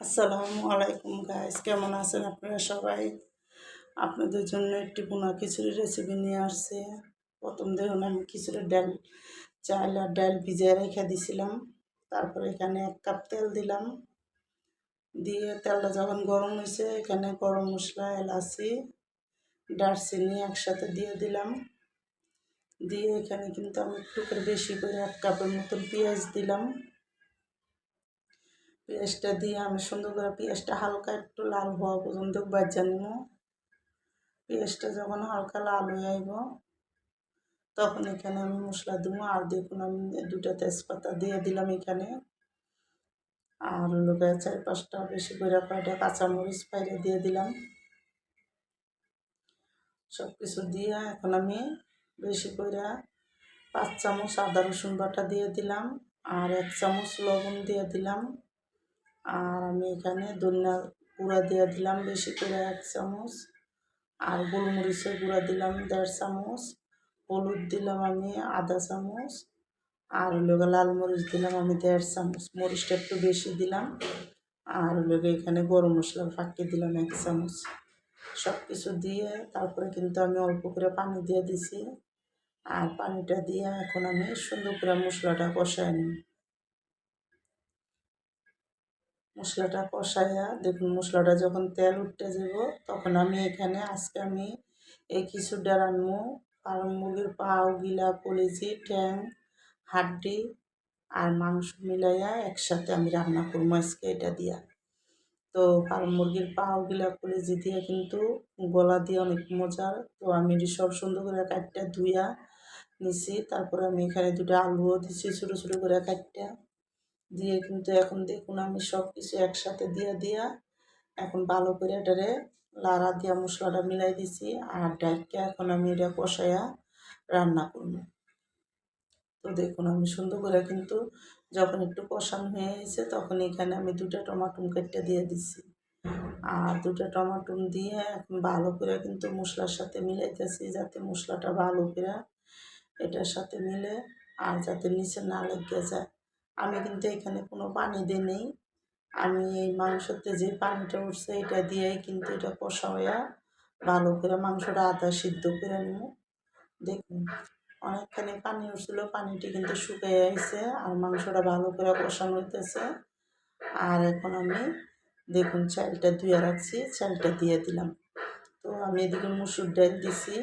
আসসালামু আলাইকুম গাইস কেমন আছেন আপনারা সবাই? আপনাদের জন্য একটি বোনা খিচুড়ি রেসিপি নিয়ে আসছে। প্রথম দেখুন, আমি খিচুড়ির ডাল, চাল আর ডাল ভিজিয়ে রেখে দিছিলাম। তারপরে এখানে এক কাপ তেল দিলাম। দিয়ে তেলটা যখন গরম হয়েছে, এখানে গরম মশলা, এলাচি, দারচিনি একসাথে দিয়ে দিলাম। দিয়ে এখানে কিন্তু আমি একটু করে বেশি করে এক কাপের মতন পেঁয়াজ দিলাম। পেঁয়াজটা দিয়ে আমি সুন্দর করে পেঁয়াজটা হালকা একটু লাল হওয়া পর্যন্ত বাজা নিব। পেঁয়াজটা যখন হালকা লাল হয়ে আইব, তখন এখানে আমি মশলা দেবো আর দেখুন আমি দুটা তেজপাতা দিয়ে দিলাম এখানে। আর লোকে চার পাঁচটা বেশি করে কয়টা কাঁচামরিচ পাইরে দিয়ে দিলাম। সব কিছু দিয়ে এখন আমি বেশি করে পাঁচ চামচ আদা রসুন বাটা দিয়ে দিলাম আর এক চামচ লবণ দিয়ে দিলাম। আর আমি এখানে ধনিয়া গুঁড়া দিয়ে দিলাম বেশি করে এক চামচ। আর গোলমরিচের গুঁড়া দিলাম দেড় চামচ। হলুদ দিলাম আমি আধা চামচ। আর লোকে লাল মরিচ দিলাম আমি দেড় চামচ। মরিচটা একটু বেশি দিলাম। আর লোকে এখানে গরম মশলা ফাঁকি দিলাম এক চামচ। সব কিছু দিয়ে তারপরে কিন্তু আমি অল্প করে পানি দিয়ে দিছি। আর পানিটা দিয়ে এখন আমি সুন্দর করে মশলাটা কষাই নিই মশলাটা কষাইয়া দেখুন, মশলাটা যখন তেল উঠতে যাব, তখন আমি এখানে আজকে আমি এই কিছুটা রান্নু ফার্ম মুরগির পাও, গিলা, কলেজি, ট্যাং, হাড্ডি আর মাংস মিলাইয়া একসাথে আমি রান্না করব আজকে এটা দিয়া। তো ফার্ম মুরগির পাও, গিলা, কলেজি দিয়ে কিন্তু গলা দিয়ে অনেক মজার। তো আমি সব সুন্দর করে কাটটা ধুইয়া নিছি। তারপরে আমি এখানে দুটো আলুও দিছি ছোটো ছোটো করে কাটটা। দিয়ে কিন্তু এখন দেখুন আমি সব কিছু একসাথে দিয়ে দিয়া এখন ভালো করে এটারে লাড়া দিয়া মশলাটা মিলাই দিছি আর ডাইকে এখন আমি এটা কষাইয়া রান্না করব। তো দেখুন আমি সুন্দর করে কিন্তু যখন একটু কষানো হয়ে গেছে তখন এখানে আমি দুটা টমাটুম কেটে দিয়ে দিছি। আর দুটা টমাটো দিয়ে এখন ভালো করে কিন্তু মশলার সাথে মিলাইতেছি যাতে মশলাটা ভালো করে এটার সাথে মিলে আর যাতে নিচে না লেগে যায়। আমি কিন্তু এখানে কোনো পানি দিই নেই। আমি এই মাংসতে যে পানিটা উঠছে এটা দিয়েই কিন্তু এটা কষা হইয়া ভালো করে মাংসটা আদা সিদ্ধ করে নেব। দেখুন, অনেকখানি পানি উঠছিল, পানিটি কিন্তু শুকিয়ে আসছে আর মাংসটা ভালো করে কষানো হইতেছে। আর এখন আমি দেখুন চালটা ধুয়ে রাখছি, চালটা দিয়ে দিলাম। তো আমি এদিকে মুসুর ডাল দিছি,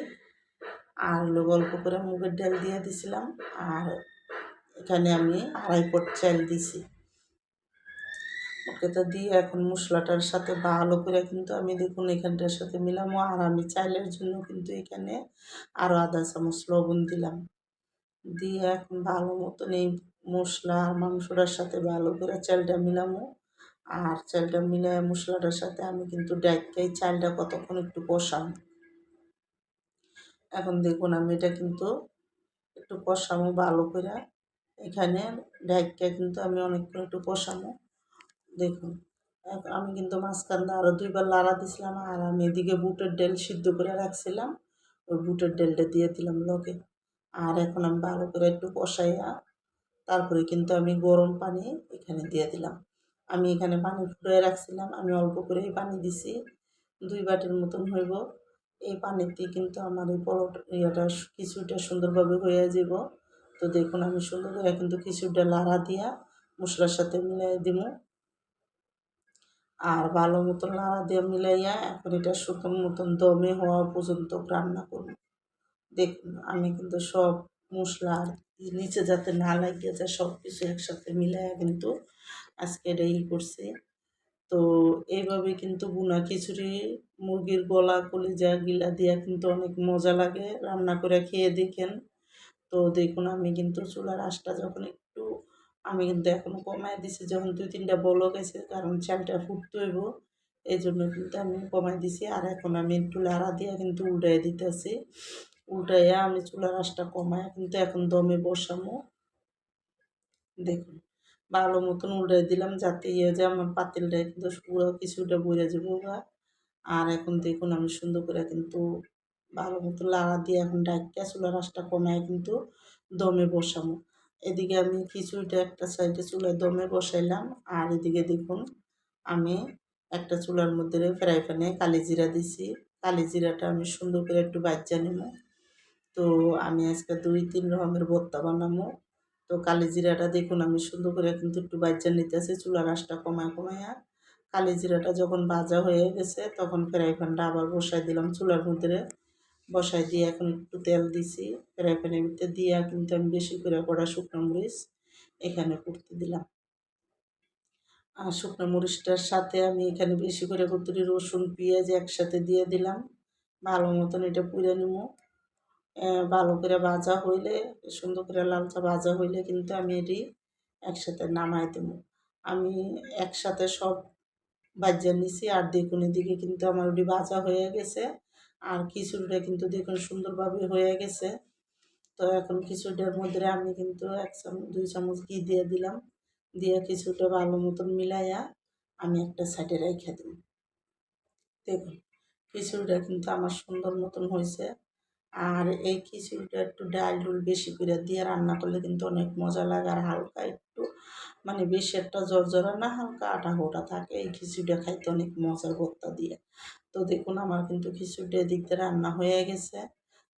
আর গল্প করে মুগের ডাল দিয়ে দিছিলাম। আর এখানে আমি আড়াই পট চাল দিছি। ওকে তো দিয়ে এখন মশলাটার সাথে ভালো করে কিন্তু আমি দেখুন এখানটার সাথে মিলাম আর আমি চাইলের জন্য কিন্তু এখানে আরও আধা চামচ লবণ দিলাম। দিয়ে এখন ভালো মতন এই মশলা আর মাংসটার সাথে ভালো করে চালটা মিলামো। আর চালটা মিলাই মশলাটার সাথে আমি কিন্তু ডাইকাই চালটা কতক্ষণ একটু কষাম। এখন দেখুন আমি এটা কিন্তু একটু কষামো ভালো করে এখানে ডাইকা কিন্তু আমি অনেকক্ষণ একটু কষামো দেখুন আমি কিন্তু মাঝখানটা আরও দুইবার লাড়া দিছিলাম আর আমি এদিকে বুটের ডেল সিদ্ধ করে রাখছিলাম। ওই বুটের ডেলটা দিয়ে দিলাম লগে। আর এখন আমি ভালো করে একটু কষাইয়া তারপরে কিন্তু আমি গরম পানি এখানে দিয়ে দিলাম। আমি এখানে পানি ফুটিয়ে রাখছিলাম, আমি অল্প করেই পানি দিছি। দুই বাটির মতন হইব। এই পানিতে কিন্তু আমার এই পরোট ইয়েটা কিছুটা সুন্দরভাবে হয়ে যাব তো দেখুন, আমি সুন্দর করে কিন্তু কিছুটা লাড়া দিয়া মশলার সাথে মিলাই দিব। আর ভালো মতন লাড়া দিয়ে মিলাইয়া এখন এটা শুকন মতন দমে হওয়া পর্যন্ত রান্না করব। দেখুন, আমি কিন্তু সব মশলা আর নিচে যাতে না লাগিয়ে যায় সব কিছু একসাথে মিলাইয়া কিন্তু আজকে এটা ই করছি। তো এইভাবে কিন্তু বুনা খিচুড়ি, মুরগির গলা, কলিজা গিলা দিয়া কিন্তু অনেক মজা লাগে। রান্না করে খেয়ে দেখেন। তো দেখুন, আমি কিন্তু চুলার আঁশটা যখন একটু, আমি কিন্তু এখনও কমায় দিছি, যখন দুই তিনটা বলক আছে কারণ চালটা ফুটতে হইব এই জন্য কিন্তু আমি কমাই দিছি। আর এখন আমি একটু লাড়া দিয়ে কিন্তু উল্টাই দিতেছি। উল্টাইয়া আমি চুলার আঁশটা কমায় কিন্তু এখন দমে বসামো। দেখুন, ভালো মতন উল্টাই দিলাম, যাতে ইয়ে যে আমার পাতিলটা কিন্তু পুরো কিছুটা বইরে যাব আর এখন দেখুন, আমি সুন্দর করে কিন্তু ভালো মতো লাড়া দিয়ে এখন ডাকিয়া চুলার আঁশটা কমায় কিন্তু দমে বসাবো। এদিকে আমি খিচুড়িটা একটা সাইডে চুলায় দমে বসাইলাম, আর এদিকে দেখুন আমি একটা চুলার মধ্যে ফ্রাই প্যানে কালি জিরা দিছি। কালি জিরাটা আমি সুন্দর করে একটু বাচ্চা নেব। তো আমি আজকে দুই তিন রকমের ভর্তা বানাবো। তো কালি জিরাটা দেখুন আমি সুন্দর করে কিন্তু একটু বাচ্চা নিতেছি, চুলার আঁশটা কমায় কমায়া। কালি জিরাটা যখন ভাজা হয়ে গেছে তখন ফ্রাই প্যানটা আবার বসাই দিলাম চুলার মধ্যে। বসাই দিয়ে এখন একটু তেল দিছি। ফ্রাই প্যানের ভিতরে দিয়ে কিন্তু আমি বেশি করে কড়া শুকনো মরিচ এখানে করতে দিলাম। আর শুকনো মরিচটার সাথে আমি এখানে বেশি করে কতরি রসুন, পেঁয়াজ একসাথে দিয়ে দিলাম। ভালো মতন এটা পুড়ে নিব। ভালো করে ভাজা হইলে, সুন্দর করে লালচা ভাজা হইলে কিন্তু আমি এটি একসাথে নামাই দেবো। আমি একসাথে সব বাজ্যা নিছি আর দেখুন এদিকে কিন্তু আমার ওটি ভাজা হয়ে গেছে। আর খিচুড়িটা কিন্তু দেখুন সুন্দরভাবে হয়ে গেছে। তো এখন খিচুড়িটার মধ্যে আমি কিন্তু এক চামচ, দুই চামচ ঘি দিয়ে দিলাম। দিয়ে কিছুটা ভালো মতন মিলাইয়া আমি একটা সাইডে রেখে দিই দেখুন, খিচুড়িটা কিন্তু আমার সুন্দর মতন হয়েছে। আর এই খিচুড়িটা একটু ডাল ডুল বেশি করে দিয়ে রান্না করলে কিন্তু অনেক মজা লাগে আর হালকা মানে বেশি একটা জর্জরা না, হালকা আটা গোটা থাকে। এই খিচুড়িটা খাইতে অনেক মজার ভর্তা দিয়ে। তো দেখুন, আমার কিন্তু খিচুড়িটা দিয়ে রান্না হয়ে গেছে।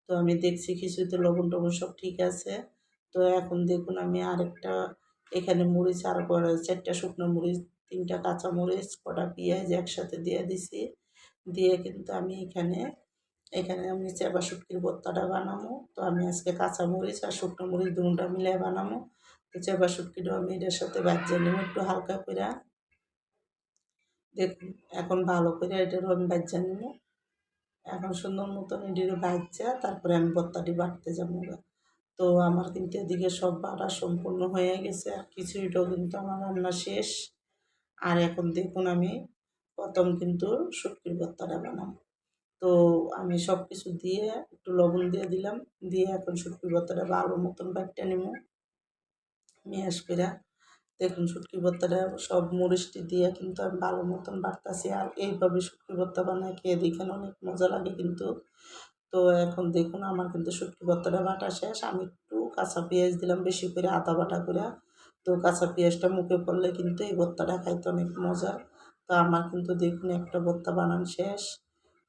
তো আমি দেখছি খিচুড়িতে লবণ টবণ সব ঠিক আছে। তো এখন দেখুন, আমি আরেকটা, এখানে মরিচ আর চারটা শুকনো মরিচ, তিনটা কাঁচা মরিচ, কটা পেঁয়াজ একসাথে দিয়ে দিছি। দিয়ে কিন্তু আমি এখানে এখানে আমি চেবা শুটকির ভর্তাটা বানাবো। তো আমি আজকে কাঁচা মরিচ আর শুকনো মরিচ দুটা মিলিয়ে বানাবো। চেবা শুটকিটাও আমি এটার সাথে বাজিয়ে নেব একটু হালকা করে দেখুন, এখন ভালো করে এটারও আমি বাজিয়ে নেব। এখন সুন্দর মতন এটিরও বাজা তারপরে আমি ভর্তাটি বাটতে যাব তো আমার কিন্তু এদিকে সব বাড়া সম্পূর্ণ হয়ে গেছে, আর খিচুড়িটাও কিন্তু আমার রান্না শেষ। আর এখন দেখুন আমি প্রথম কিন্তু শুটকির ভর্তাটা বানাবো। তো আমি সব কিছু দিয়ে একটু লবণ দিয়ে দিলাম, দিয়ে এখন শুটকি ভর্তাটা ভালো মতন বাটটা নেব। মেয়াস করে দেখুন, শুটকি ভর্তাটা সব মরিচটি দিয়ে কিন্তু আমি ভালো মতন বাড়তাছি। আর এইভাবে শুটকি ভর্তা বানায় খেয়ে দেখেন অনেক মজা লাগে কিন্তু। তো এখন দেখুন, আমার কিন্তু শুটকি ভর্তাটা বাটা শেষ। আমি একটু কাঁচা পেঁয়াজ দিলাম, বেশি করে আদা বাটা করে তো কাঁচা পেঁয়াজটা মুখে পড়লে কিন্তু এই ভর্তাটা খাইতে অনেক মজা। তো আমার কিন্তু দেখুন, একটা ভর্তা বানান শেষ।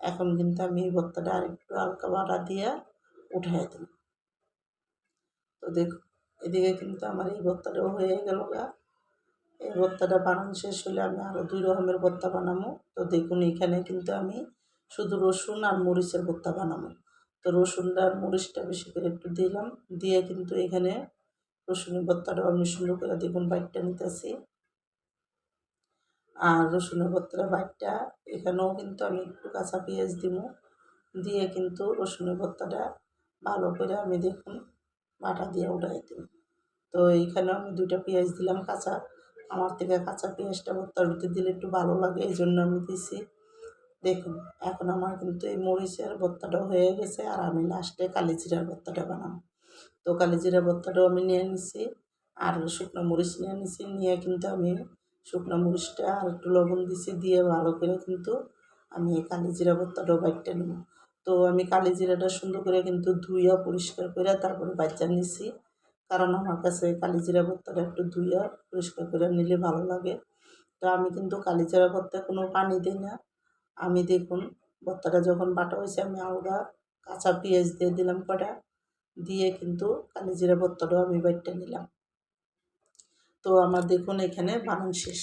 এখন কিন্তু আমি এই ভর্তাটা আরেকটু হালকা বাটা দিয়ে উঠাই দিলাম। তো দেখুন এদিকে কিন্তু আমার এই ভর্তাটাও হয়ে গেল গা। এই ভর্তাটা বানানো শেষ হলে আমি আরও দুই রকমের ভর্তা বানাবো। তো দেখুন, এখানে কিন্তু আমি শুধু রসুন আর মরিচের ভর্তা বানাবো। তো রসুনটা আর মরিচটা বেশি করে একটু দিলাম। দিয়ে কিন্তু এখানে রসুনের ভর্তাটাও আমি সুন্দর করে দেখুন বাইকটা নিতেছি। আর রসুনের ভর্তাটা বাইকটা এখানেও কিন্তু আমি একটু কাঁচা পেঁয়াজ দিব। দিয়ে কিন্তু রসুনের ভর্তাটা ভালো করে আমি দেখুন বাটা দিয়ে উঠাই দিই তো এইখানেও আমি দুইটা পেঁয়াজ দিলাম কাঁচা। আমার থেকে কাঁচা পেঁয়াজটা ভর্তার ভিতরে দিলে একটু ভালো লাগে এই জন্য আমি দিছি। দেখুন, এখন আমার কিন্তু এই মরিচের ভর্তাটাও হয়ে গেছে আর আমি লাস্টে কালি জিরার ভর্তাটা বানাবো। তো কালি জিরা ভর্তাটাও আমি নিয়ে নিছি আর শুকনো মরিচ নিয়ে নিছি। নিয়ে কিন্তু আমি শুকনো মরিচটা আর একটু লবণ দিছি দিয়ে ভালো করে কিন্তু আমি এই কালি জিরা ভর্তাটাও বাইটটা নেব। তো আমি কালি জিরাটা সুন্দর করে কিন্তু ধুইয়া পরিষ্কার করে তারপরে বাচ্চা নিছি। কারণ আমার কাছে কালি জিরা ভর্তাটা একটু ধুইয়া পরিষ্কার করে নিলে ভালো লাগে। তো আমি কিন্তু কালি জিরা ভর্তা কোনো পানি দিই না। আমি দেখুন, ভর্তাটা যখন বাটা হয়েছে আমি আলগা কাঁচা পেঁয়াজ দিয়ে দিলাম কটা দিয়ে কিন্তু কালি জিরা ভর্তাটাও আমি বাইটটা নিলাম। তো আমার দেখুন এখানে বানান শেষ।